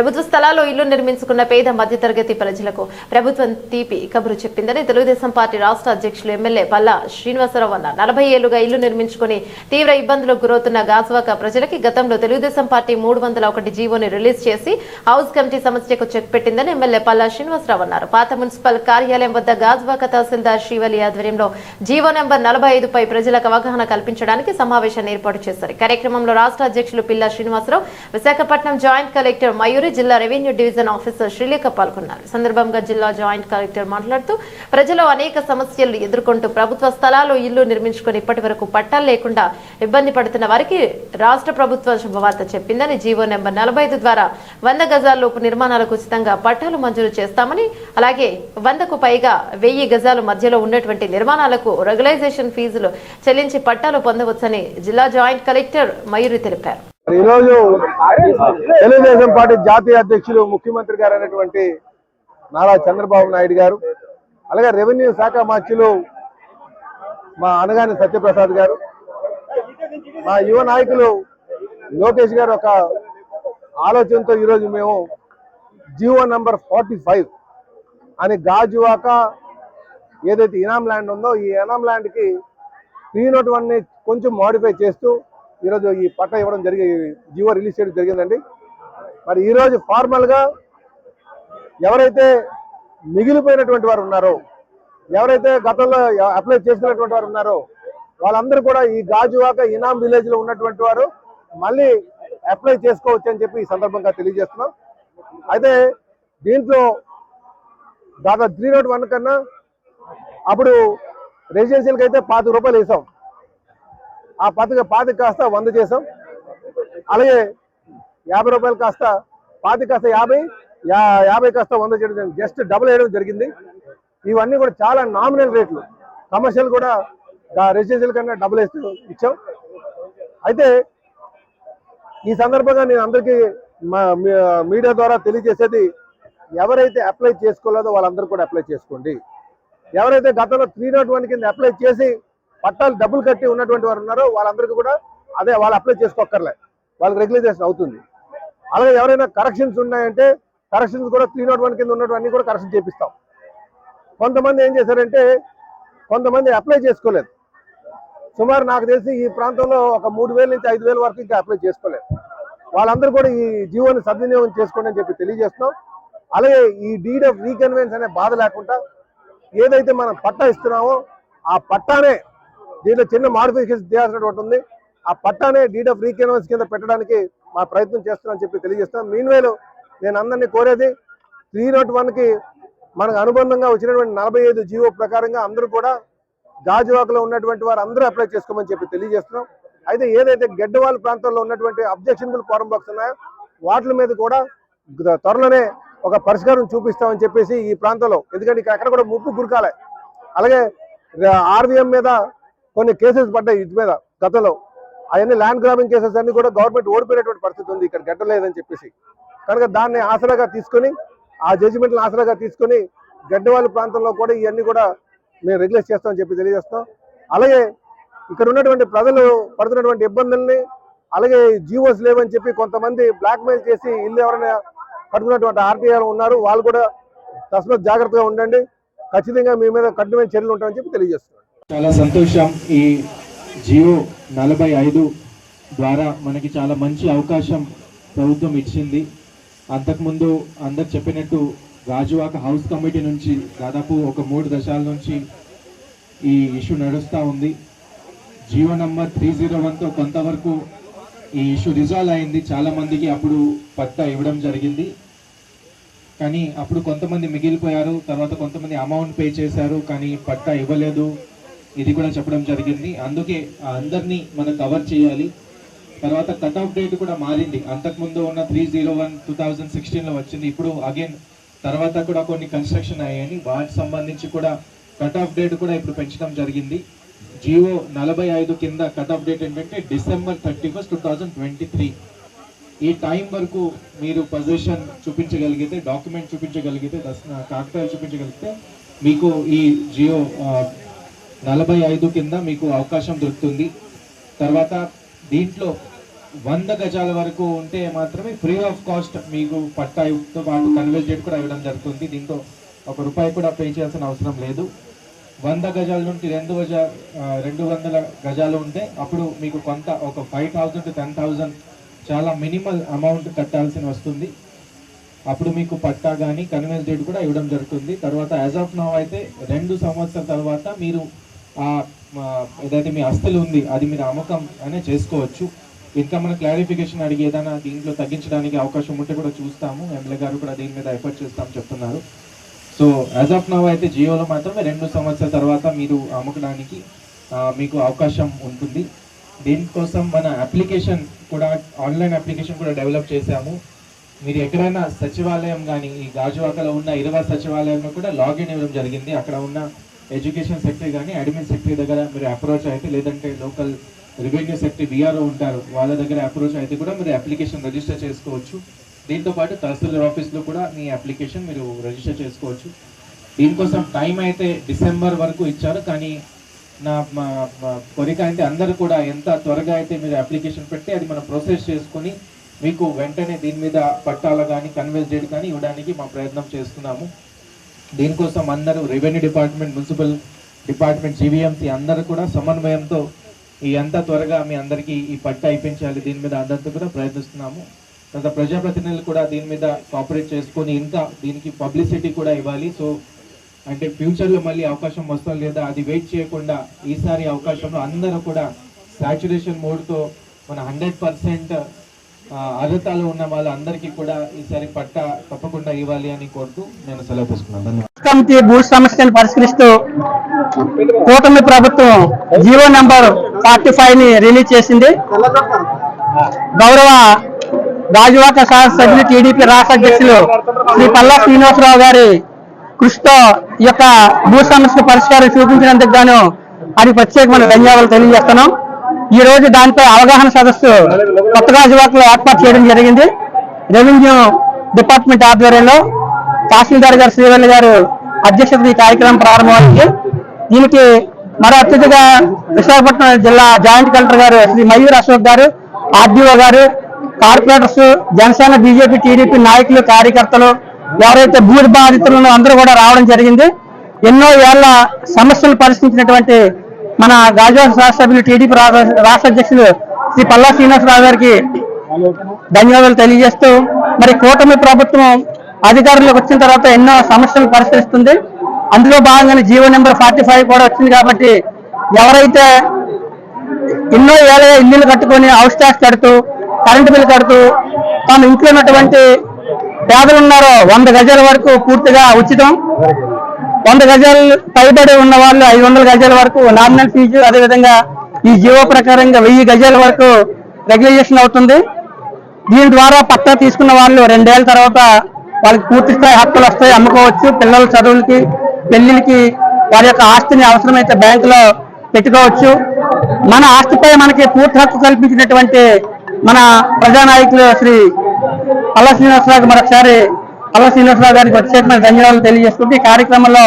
ప్రభుత్వ స్థలాల్లో ఇల్లు నిర్మించుకున్న పేద మధ్యతరగతి ప్రజలకు ప్రభుత్వం తీపి కబురు చెప్పిందని తెలుగుదేశం పార్టీ రాష్ట్ర అధ్యక్షులు ఎమ్మెల్యే పల్లా శ్రీనివాసరావు అన్నారు. నలభై ఏళ్ళుగా ఇల్లు నిర్మించుకుని తీవ్ర ఇబ్బందులకు గురవుతున్న గాజువాక ప్రజలకి గతంలో తెలుగుదేశం పార్టీ మూడు వందల ఒకటి జీవోని రిలీజ్ చేసి హౌస్ కమిటీ సమస్యకు చెక్ పెట్టిందని ఎమ్మెల్యే పల్లా శ్రీనివాసరావు అన్నారు. పాత మున్సిపల్ కార్యాలయం వద్ద గాజువాక తహసీల్దార్ శ్రీవలి ఆధ్వర్యంలో జీవో నెంబర్ నలభై ఐదుపై ప్రజలకు అవగాహన కల్పించడానికి సమావేశాన్ని ఏర్పాటు చేశారు. కార్యక్రమంలో రాష్ట్ర అధ్యక్షులు పిల్లా శ్రీనివాసరావు విశాఖపట్నం జాయింట్ కలెక్టర్ మయూరి జిల్లా రెవెన్యూ డివిజన్ ఆఫీసర్ శ్రీలేఖ పాల్గొన్నారు. సందర్భంగా జిల్లా జాయింట్ కలెక్టర్ మాట్లాడుతూ ప్రజలు అనేక సమస్యలు ఎదుర్కొంటూ ప్రభుత్వ స్థలాలు ఇల్లు నిర్మించుకొని ఇప్పటి వరకు పట్టాలు లేకుండా ఇబ్బంది పడుతున్న వారికి రాష్ట్ర ప్రభుత్వం శుభవార్త చెప్పిందని జీవో నెంబర్ నలభై ఐదు ద్వారా వంద గజాల్లోపు నిర్మాణాలకు ఉచితంగా పట్టాలు మంజూరు చేస్తామని అలాగే వందకు పైగా వెయ్యి గజాలు మధ్యలో ఉన్నటువంటి నిర్మాణాలకు రెగ్యులైజేషన్ ఫీజులు చెల్లించి పట్టాలు పొందవచ్చని జిల్లా జాయింట్ కలెక్టర్ మయూరి తెలిపారు. ఈరోజు తెలుగుదేశం పార్టీ జాతీయ అధ్యక్షులు ముఖ్యమంత్రి గారు అయినటువంటి నారా చంద్రబాబు నాయుడు గారు అలాగే రెవెన్యూ శాఖ మార్చులు మా అనగాని సత్యప్రసాద్ గారు మా యువ నాయకులు లోకేష్ గారు ఒక ఆలోచనతో ఈరోజు మేము జీవో నంబర్ ఫార్టీ ఫైవ్ అని గాజువాక ఏదైతే ఇనాం ల్యాండ్ ఉందో ఈ ఇనాం ల్యాండ్కి త్రీ నాట్ వన్ని కొంచెం మాడిఫై చేస్తూ ఈరోజు ఈ పట్ట ఇవ్వడం జరిగి జియో రిలీజ్ చేయడం జరిగిందండి. మరి ఈరోజు ఫార్మల్గా ఎవరైతే మిగిలిపోయినటువంటి వారు ఉన్నారో ఎవరైతే గతంలో అప్లై చేసినటువంటి వారు ఉన్నారో వాళ్ళందరూ కూడా ఈ గాజువాక ఇనాం విలేజ్లో ఉన్నటువంటి వారు మళ్ళీ అప్లై చేసుకోవచ్చు అని చెప్పి ఈ సందర్భంగా తెలియజేస్తున్నాం. అయితే దీంట్లో దాదాపు త్రీ నాట్ వన్ కన్నా అప్పుడు రెసిడెన్షియల్కి అయితే పాతిక రూపాయలు వేసాం. ఆ పాతిక పాతిక కాస్త వంద చేసాం అలాగే యాభై రూపాయలు కాస్త పాతి కాస్త యాభై యాభై కాస్త వంద చేయడం జస్ట్ డబుల్ వేయడం జరిగింది. ఇవన్నీ కూడా చాలా నామినల్ రేట్లు కమర్షియల్ కూడా రెసిడెన్షియల్ కన్నా డబుల్ వేస్తూ ఇచ్చాం. అయితే ఈ సందర్భంగా నేను అందరికీ మా మీ- మీడియా ద్వారా తెలియజేసేది ఎవరైతే అప్లై చేసుకోలేదో వాళ్ళందరూ కూడా అప్లై చేసుకోండి. ఎవరైతే గతంలో త్రీ నాట్ వన్ కింద అప్లై చేసి పట్టాలు డబ్బులు కట్టి ఉన్నటువంటి వారు ఉన్నారో వాళ్ళందరికీ కూడా అదే వాళ్ళు అప్లై చేసుకోక్కర్లే. వాళ్ళకి రెగ్యులైజేషన్ అవుతుంది. అలాగే ఎవరైనా కరెక్షన్స్ ఉన్నాయంటే కరెక్షన్స్ కూడా త్రీ నాట్ వన్ కింద ఉన్నటువంటి కూడా కరెక్షన్ చేపిస్తాం. కొంతమంది ఏం చేశారంటే కొంతమంది అప్లై చేసుకోలేదు. సుమారు నాకు తెలిసి ఈ ప్రాంతంలో ఒక మూడు వేల నుంచి ఐదు వేల వరకు ఇంకా అప్లై చేసుకోలేదు. వాళ్ళందరూ కూడా ఈ జీవోని సద్వినియోగం చేసుకోండి అని చెప్పి తెలియజేస్తున్నాం. అలాగే ఈ డీడ్ ఆఫ్ రీకన్వెన్స్ అనే బాధ లేకుండా ఏదైతే మనం పట్టా ఇస్తున్నామో ఆ పట్టానే దీంట్లో చిన్న మాడిఫికేషన్ చేయాల్సినటువంటి ఉంది. ఆ పట్టానే డీడ్ ఆఫ్ రీకెనవెన్స్ కింద పెట్టడానికి మా ప్రయత్నం చేస్తున్నామని చెప్పి తెలియజేస్తాం మీన్ నేను అందరినీ కోరేది త్రీ నాట్ వన్కి మనకు అనుబంధంగా వచ్చినటువంటి నలభై ఐదు జీవో ప్రకారంగా అందరూ కూడా గాజువాకలో ఉన్నటువంటి వారు అందరూ అప్లై చేసుకోమని చెప్పి తెలియజేస్తున్నాం. అయితే ఏదైతే గెడ్డవాల్ ప్రాంతంలో ఉన్నటువంటి అబ్జెక్షన్లు ఫారం బాక్స్ ఉన్నాయో వాటి మీద కూడా త్వరలోనే ఒక పరిష్కారం చూపిస్తామని చెప్పేసి ఈ ప్రాంతంలో ఎందుకంటే ఇక్కడ కూడా ముప్పు గురకాలే అలాగే ఆర్వీఎం మీద కొన్ని కేసెస్ పడ్డాయి ఇటు మీద గతంలో. అవన్నీ ల్యాండ్ గ్రాబింగ్ కేసెస్ అన్ని కూడా గవర్నమెంట్ ఓడిపోయినటువంటి పరిస్థితి ఉంది ఇక్కడ గడ్డలేదని చెప్పేసి. కనుక దాన్ని ఆసరాగా తీసుకొని ఆ జడ్జిమెంట్లను ఆసరాగా తీసుకొని గడ్డవాళ్ళ ప్రాంతంలో కూడా ఇవన్నీ కూడా మేము రెగ్యులేట్ చేస్తామని చెప్పి తెలియజేస్తాం అలాగే ఇక్కడ ఉన్నటువంటి ప్రజలు పడుతున్నటువంటి ఇబ్బందుల్ని అలాగే జీవోస్ లేవని చెప్పి కొంతమంది బ్లాక్ మెయిల్ చేసి ఇల్లు ఎవరైనా కట్టుకున్నటువంటి ఆర్టీఆర్ ఉన్నారు వాళ్ళు కూడా తస్మత్ జాగ్రత్తగా ఉండండి. ఖచ్చితంగా మీ మీద కఠినమైన చర్యలు ఉంటామని చెప్పి తెలియజేస్తున్నారు చాలా సంతోషం. ఈ జియో నలభై ఐదు ద్వారా మనకి చాలా మంచి అవకాశం ప్రభుత్వం ఇచ్చింది. అంతకుముందు అందరు చెప్పినట్టు రాజువాక హౌస్ కమిటీ నుంచి దాదాపు ఒక మూడు దశాల నుంచి ఈ ఇష్యూ నడుస్తూ ఉంది. జియో నంబర్ త్రీ జీరో వన్తో కొంతవరకు ఈ ఇష్యూ రిజాల్వ్ అయింది. చాలామందికి అప్పుడు పట్టా ఇవ్వడం జరిగింది. కానీ అప్పుడు కొంతమంది మిగిలిపోయారు. తర్వాత కొంతమంది అమౌంట్ పే చేశారు. కానీ పట్టా ఇవ్వలేదు. ఇది కూడా చెప్పడం జరిగింది. అందుకే అందరినీ మనం కవర్ చేయాలి. తర్వాత కట్ ఆఫ్ డేట్ కూడా మారింది. అంతకుముందు ఉన్న three zero one two thousand సిక్స్టీన్లో వచ్చింది. ఇప్పుడు అగైన్ తర్వాత కూడా కొన్ని కన్స్ట్రక్షన్ అయ్యాయి వాటికి సంబంధించి కూడా కట్ ఆఫ్ డేట్ కూడా ఇప్పుడు పెంచడం జరిగింది. జియో నలభై ఐదు కింద కట్ ఆఫ్ డేట్ ఏంటంటే December thirty first two thousand twenty three ఈ టైం వరకు మీరు పొజిషన్ చూపించగలిగితే డాక్యుమెంట్ చూపించగలిగితే దర్శన కాగితాలు చూపించగలిగితే మీకు ఈ జియో నలభై ఐదు కింద మీకు అవకాశం దొరుకుతుంది. తర్వాత దీంట్లో వంద గజాల వరకు ఉంటే మాత్రమే ఫ్రీ ఆఫ్ కాస్ట్ మీకు పట్టాతో పాటు కన్వర్జెట్ కూడా ఇవ్వడం జరుగుతుంది. దీంతో ఒక రూపాయి కూడా పే చేయాల్సిన అవసరం లేదు. వంద గజాల నుండి రెండు గజ రెండు వందల గజాలు ఉంటే అప్పుడు మీకు కొంత ఒక five thousand to ten thousand చాలా మినిమల్ అమౌంట్ కట్టాల్సి వస్తుంది. అప్పుడు మీకు పట్టా కానీ కన్వెన్స్ డేట్ కూడా ఇవ్వడం జరుగుతుంది. తర్వాత యాజ్ ఆఫ్ నౌ అయితే రెండు సంవత్సరాల తర్వాత మీరు ఏదైతే మీ ఆస్తులు ఉంది అది మీరు అమ్మకం అనే చేసుకోవచ్చు. ఇంకా మన క్లారిఫికేషన్ అడిగి ఏదైనా దీంట్లో తగ్గించడానికి అవకాశం ఉంటే కూడా చూస్తాము. ఎమ్మెల్యే గారు కూడా దీని మీద ఎఫర్ట్ చేస్తాం చెప్తున్నారు. సో యాజ్ ఆఫ్ నవ్ అయితే జియోలో మాత్రమే రెండు సంవత్సరాల తర్వాత మీరు అమ్మకడానికి మీకు అవకాశం ఉంటుంది. దీనికోసం మన అప్లికేషన్ కూడా ఆన్లైన్ అప్లికేషన్ కూడా డెవలప్ చేశాము. మీరు ఎక్కడైనా సచివాలయం కానీ ఈ గాజువాకలో ఉన్న ఇరవై సచివాలయంలో కూడా లాగిన్ ఇవ్వడం జరిగింది. అక్కడ ఉన్న ఎడ్యుకేషన్ సెక్టరీ కానీ అడ్మిన్ సెక్టరీ దగ్గర మీరు అప్రోచ్ అయితే లేదంటే లోకల్ రెవెన్యూ సెక్టరీ బీఆర్ఓ ఉంటారు వాళ్ళ దగ్గర అప్రోచ్ అయితే కూడా మీరు అప్లికేషన్ రిజిస్టర్ చేసుకోవచ్చు. దీంతో పాటు తహసీల్దార్ ఆఫీస్లో కూడా మీ అప్లికేషన్ మీరు రిజిస్టర్ చేసుకోవచ్చు. దీనికోసం టైం అయితే డిసెంబర్ వరకు ఇచ్చారు కానీ నా మా మా కోరిక అయితే కూడా ఎంత త్వరగా అయితే మీరు అప్లికేషన్ పెట్టి అది మనం ప్రాసెస్ చేసుకొని మీకు వెంటనే దీని మీద పట్టాల కానీ కన్వెన్స్ డేట్ కానీ ఇవ్వడానికి మా ప్రయత్నం చేస్తున్నాము. దీనికోసం అందరూ revenue department municipal department GVMC అందరూ కూడా సమన్వయంతో ఈ ఎంత త్వరగా మీ అందరికీ ఈ పట్ట అయిపించాలి. దీని మీద అందరితో కూడా ప్రయత్నిస్తున్నాము. తర్వాత ప్రజాప్రతినిధులు కూడా దీని మీద కోఆపరేట్ చేసుకొని ఇంకా దీనికి పబ్లిసిటీ కూడా ఇవ్వాలి. సో అంటే ఫ్యూచర్లో మళ్ళీ అవకాశం వస్తా లేదా అది వెయిట్ చేయకుండా ఈసారి అవకాశంలో అందరూ కూడా సాచురేషన్ మోడ్తో మన హండ్రెడ్ పర్సెంట్ అర్హతలు ఉన్న వాళ్ళందరికీ కూడా ఈసారి పట్ట తప్పకుండా ఇవ్వాలి అని కోరుతూ నేను సెలవు తీసుకున్నాను. భూ సమస్యను పరిష్కరిస్తూ కూటమి ప్రభుత్వం జీవో నంబర్ ఫార్టీ ఫైవ్ని రిలీజ్ చేసింది. గౌరవ రాజవాక శాసనసభ్యులు టీడీపీ రాష్ట్ర అధ్యక్షులు శ్రీ పల్లా శ్రీనివాసరావు గారి కృషితో ఈ యొక్క భూ సమస్య పరిష్కారం చూపించినందుకు గాను అది ప్రత్యేకమైన ధన్యవాదాలు తెలియజేస్తున్నాం. ఈ రోజు దానిపై అవగాహన సదస్సు కొత్తగా యువకులు ఏర్పాటు చేయడం జరిగింది. రెవెన్యూ డిపార్ట్మెంట్ ఆధ్వర్యంలో తహసీల్దార్ గారు శ్రీవల్లి గారు అధ్యక్షత ఈ కార్యక్రమం ప్రారంభమైంది. దీనికి మరో అతిథిగా విశాఖపట్నం జిల్లా జాయింట్ కలెక్టర్ గారు శ్రీ మయూర్ అశోక్ గారు ఆర్డీఓ గారు కార్పొరేటర్స్ జనసేన బీజేపీ టీడీపీ నాయకులు కార్యకర్తలు ఎవరైతే భూ బాధితులను అందరూ కూడా రావడం జరిగింది. ఎన్నో ఏళ్ళ సమస్యలు పరిష్కరించినటువంటి మన గాజువాక రాష్ట్ర సభ్యులు టీడీపీ రాష్ట్ర అధ్యక్షులు శ్రీ పల్లా శ్రీనివాసరావు గారికి ధన్యవాదాలు తెలియజేస్తూ మరి కూటమి ప్రభుత్వం అధికారంలోకి వచ్చిన తర్వాత ఎన్నో సమస్యలు పరిష్కరిస్తుంది. అందులో భాగంగానే జీవో నెంబర్ ఫార్టీ కూడా వచ్చింది కాబట్టి ఎవరైతే ఎన్నో ఏళ్ళ ఇల్లు కట్టుకొని హౌస్ ట్యాక్స్ కడుతూ కరెంటు బిల్లు కడుతూ తమ ఇంట్లో ఉన్నటువంటి పేదలు ఉన్నారో వంద గజాల వరకు పూర్తిగా ఉచితం. వంద గజాలు పైబడి ఉన్న వాళ్ళు ఐదు వందల గజాల వరకు నామినల్ ఫీజు అదేవిధంగా ఈ జీవో ప్రకారంగా వెయ్యి గజాల వరకు రెగ్యులేషన్ అవుతుంది. దీని ద్వారా పట్టా తీసుకున్న వాళ్ళు రెండేళ్ళ తర్వాత వాళ్ళకి పూర్తి స్థాయి హక్కులు వస్తాయి అమ్ముకోవచ్చు. పిల్లల చదువులకి పెళ్ళిళ్ళకి వారి యొక్క ఆస్తిని అవసరమైతే బ్యాంకులో పెట్టుకోవచ్చు. మన ఆస్తిపై మనకి పూర్తి హక్కు కల్పించినటువంటి మన ప్రజానాయకులు శ్రీ పల్ల శ్రీనివాసరావు మరొకసారి అలా శ్రీనివాసరావు గారికి ప్రత్యేకమైన ధన్యవాదాలు తెలియజేసుకుంటూ ఈ కార్యక్రమంలో